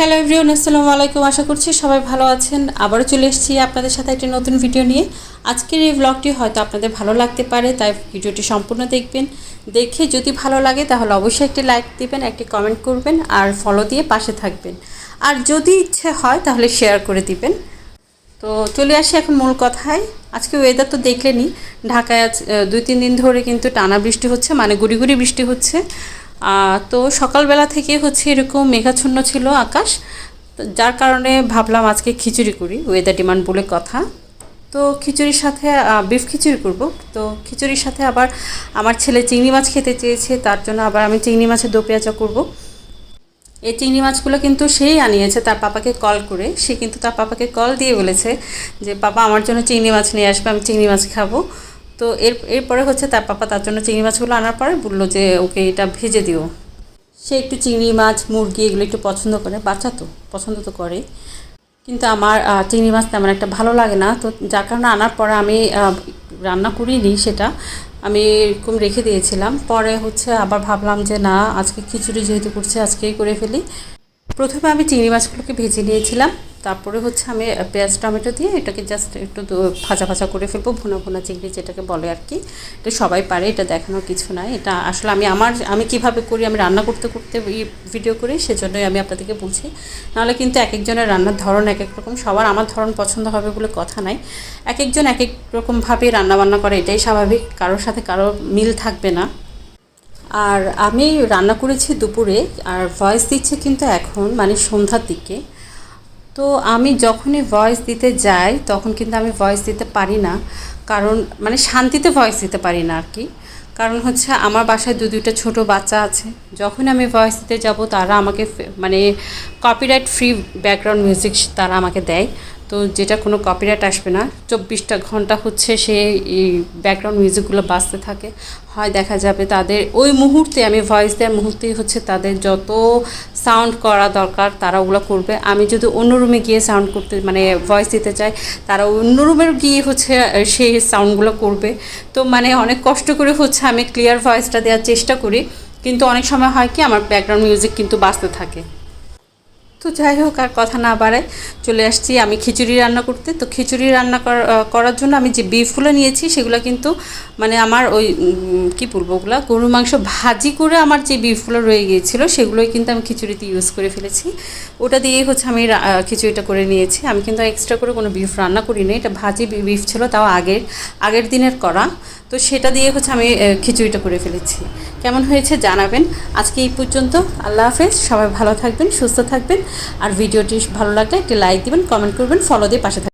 Hello everyone আসসালামু আলাইকুম। আশা করছি সবাই ভালো আছেন। আবারও চলে এসেছি আপনাদের সাথে একটি নতুন ভিডিও নিয়ে। আজকের এই ব্লগটি হয়তো আপনাদের ভালো লাগতে পারে, তাই ভিডিওটি সম্পূর্ণ দেখবেন। দেখে যদি ভালো লাগে, তাহলে অবশ্যই একটি লাইক দিবেন, একটি কমেন্ট করবেন, আর ফলো দিয়ে পাশে থাকবেন। আর যদি ইচ্ছে হয়, তাহলে শেয়ার করে দিবেন। তো চলে আসি এখন মূল কথায়। আজকে ওয়েদার তো দেখলেনি ঢাকায় দুই, তিন দিন ধরে কিন্তু টানা বৃষ্টি হচ্ছে মানে গুড়ি গুড়ি বৃষ্টি হচ্ছে। তো সকালবেলা থেকে হচ্ছে এরকম মেঘাচ্ছন্ন ছিল আকাশ যার কারণে ভাবলাম আজকে খিচুড়ি করি ওয়েদার ডিমান্ড বলে কথা। তো খিচুড়ির সাথে বিফ খিচুড়ি করব। তো খিচুড়ির সাথে আবার আমার ছেলে চিংড়ি মাছ খেতে চেয়েছে, তার জন্য আবার আমি চিংড়ি মাছের দো পেঁয়াজা করব। এই চিংড়ি মাছগুলো কিন্তু সেই আনিয়েছে, তার পাপাকে কল করে। সে কিন্তু তার পাপাকে কল দিয়ে বলেছে যে, পাপা, আমার জন্য চিংড়ি মাছ নিয়ে আসবে, আমি চিংড়ি মাছ খাব। তো এর, এরপরে হচ্ছে তার পাপা তার জন্য চিংড়ি মাছগুলো আনার পরে বলল যে, ওকে, এটা ভেজে দিও। সে একটু চিংড়ি মাছ, মুরগি এগুলো একটু পছন্দ করে, বাচ্চা তো, পছন্দ তো করে কিন্তু আমার চিংড়ি মাছ তেমন একটা ভালো লাগে না। তো যার কারণে আনার পরে আমি রান্না করিনি সেটা। আমি এরকম রেখে দিয়েছিলাম। পরে হচ্ছে আবার ভাবলাম যে, না, আজকে খিচুড়ি যেহেতু করছে, আজকেই করে ফেলি। প্রথমে আমি চিংড়ি মাছগুলোকে ভেজে নিয়েছিলাম। তারপরে হচ্ছে আমি পেঁয়াজ, টমেটো দিয়ে এটাকে জাস্ট একটু ভাজা ভাজা করে ফেলব, ভুনা ভুনা চিংড়ি যেটাকে বলে আর কি। এটা সবাই পারে, এটা দেখানোর কিছু নাই। এটা আসলে আমি আমার, আমি কীভাবে করি, আমি রান্না করতে করতে ভিডিও করি, সেজন্যই আমি আপনাদেরকে বলছি। নাহলে কিন্তু এক একজনের রান্নার ধরন এক এক রকম, সবার আমার ধরন পছন্দ হবে বলে কথা নাই। এক একজন এক এক রকমভাবে রান্না বান্না করে, এটাই স্বাভাবিক, কারোর সাথে কারোর মিল থাকবে না। আর আমি রান্না করেছি দুপুরে, আর ভয়েস দিচ্ছে কিন্তু এখন মানে সন্ধ্যার দিকে। তো আমি যখনই ভয়েস দিতে যাই, তখন কিন্তু আমি ভয়েস দিতে পারি না। কারণ মানে শান্তিতে ভয়েস দিতে পারি না আর কি কারণ হচ্ছে আমার বাসায় দু দুইটা ছোটো বাচ্চা আছে। যখন আমি ভয়েস দিতে যাব, তারা আমাকে মানে কপিরাইট ফ্রি ব্যাকগ্রাউন্ড মিউজিক তারা আমাকে দেয়। তো যেটা কোনো কপিরাইট আসবে না। চব্বিশটা ঘণ্টা হচ্ছে সে এই ব্যাকগ্রাউন্ড মিউজিকগুলো বাজতে থাকে। হয় দেখা যাবে তাদের ওই মুহূর্তে আমি ভয়েস দেওয়ার মুহূর্তেই হচ্ছে তাদের যত সাউন্ড করা দরকার, তারা ওগুলো করবে। আমি যদি অন্য রুমে গিয়ে সাউন্ড করতে মানে ভয়েস দিতে চাই, তারা অন্য রুমের গিয়ে হচ্ছে সেই সাউন্ডগুলো করবে। তো মানে অনেক কষ্ট করে হচ্ছে আমি ক্লিয়ার ভয়েসটা দেওয়ার চেষ্টা করি। কিন্তু অনেক সময় হয় কি, আমার ব্যাকগ্রাউন্ড মিউজিক কিন্তু বাজতে থাকে। তো যাই হোক, আর কথা না বাড়ায় চলে আসছি আমি খিচুড়ি রান্না করতে। তো খিচুড়ি রান্না কর- করার জন্য আমি যে বিফগুলো নিয়েছি, সেগুলো কিন্তু মানে আমার ওই কি বলব ওগুলো, গরুর মাংস ভাজি করে আমার যে বিফগুলো রয়ে গিয়েছিল, সেগুলোই কিন্তু আমি খিচুড়িতে ইউজ করে ফেলেছি। ওটা দিয়েই হচ্ছে আমি খিচুড়িটা করে নিয়েছি। আমি কিন্তু এক্সট্রা করে কোনো বিফ রান্না করিনি। এটা ভাজি বিফ ছিল, তাও আগের আগের দিনের করা। তো সেটা দিয়ে হচ্ছে আমি খিচুড়িটা করে ফেলেছি। কেমন হয়েছে জানাবেন। আজকে এই পর্যন্ত, আল্লাহ হাফেজ, সবাই ভালো থাকবেন, সুস্থ থাকবেন। আর ভিডিওটি ভালো লাগলে একটি লাইক দিবেন, কমেন্ট করবেন ফলো দিয়ে পাশে থাকবেন।